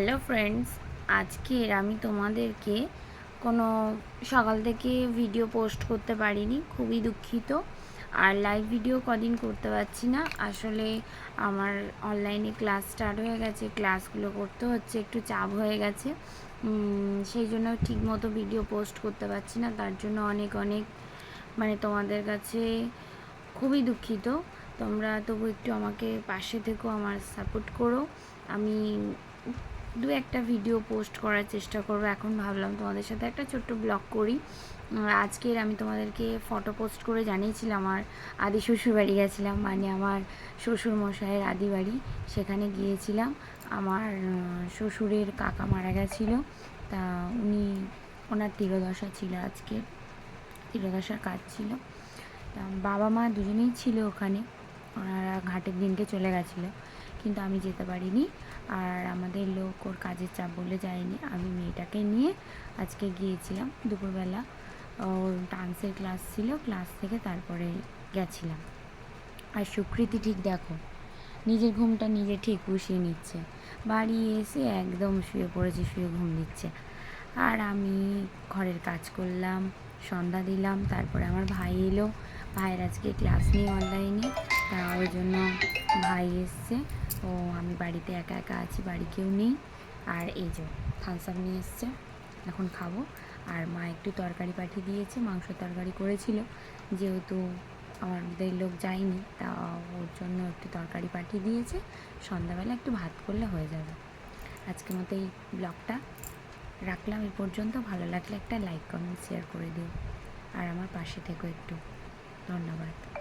Hello friends, আজকের আমি তোমাদেরকে কোনো সকাল থেকে ভিডিও পোস্ট করতে পারিনি, খুবই দুঃখিত। আর লাইভ ভিডিও কদিন করতে পারছি না। আসলে আমার অনলাইনে ক্লাস স্টার্ট হয়ে গেছে ক্লাসগুলো করতে হচ্ছে, একটু চাপ হয়ে গেছে। সেই জন্য ঠিকমতো ভিডিও পোস্ট করতে পারছি না। তার জন্য অনেক অনেক মানে তোমাদের কাছে খুবই দুঃখিত। তোমরা তবু একটু আমাকে পাশে থেকো, আমার সাপোর্ট করো। আমি দু একটা ভিডিও পোস্ট করার চেষ্টা করব। এখন ভাবলাম তোমাদের সাথে একটা ছোট্ট ব্লগ করি। আজকের আমি তোমাদেরকে ফটো পোস্ট করে জানিয়েছিলাম আমার আদি শ্বশুর বাড়ি গেছিলাম মানে আমার শ্বশুর মশাইয়ের আদি বাড়ি। সেখানে গিয়েছিলাম, আমার শ্বশুরের কাকা মারা গেছিল, তা উনি, ওনার তিরোদশা ছিল আজকে, তিরোদশার কাজ ছিল। বাবা মা দুজনেই ছিল ওখানে, ওনারা ঘাটের দিনকে চলে গেছিল। কিন্তু আমি যেতে পারিনি। আর আমাদের লোক ওর কাজের চাপ বলে যায়নি। আমি মেয়েটাকে নিয়ে আজকে গিয়েছিলাম দুপুরবেলা। ওর ডান্সের ক্লাস ছিল, ক্লাস থেকে তারপরে গেছিলাম। আর সুকৃতি ঠিক দেখো, নিজের ঘুমটা নিজে ঠিক পুষিয়ে নিচ্ছে। বাড়ি এসে একদম শুয়ে পড়েছে, শুয়ে ঘুম দিচ্ছে আর আমি ঘরের কাজ করলাম, সন্ধ্যা দিলাম, তারপরে আমার ভাই এলো। ভাইয়ের আজকে ক্লাস নিয়ে অনলাইনে তা ওই জন্য ভাই এসছে। ও আমি বাড়িতে একা একা আছি, বাড়ি কেউ নেই। আর এই যে থামস আপ নিয়ে এসছে, এখন খাব। আর মা একটু তরকারি পাঠিয়ে দিয়েছে, মাংস তরকারি করেছিল। যেহেতু আমাদের লোক যায়নি, তা ওর জন্য একটু তরকারি পাঠিয়ে দিয়েছে। সন্ধ্যাবেলা একটু ভাত করলে হয়ে যাবে। আজকের মতো এই ব্লগটা রাখলাম। এই পর্যন্ত ভালো লাগলে একটা লাইক, কমেন্ট, শেয়ার করে দিও। আর আমার পাশে থেকো একটু। ধন্যবাদ।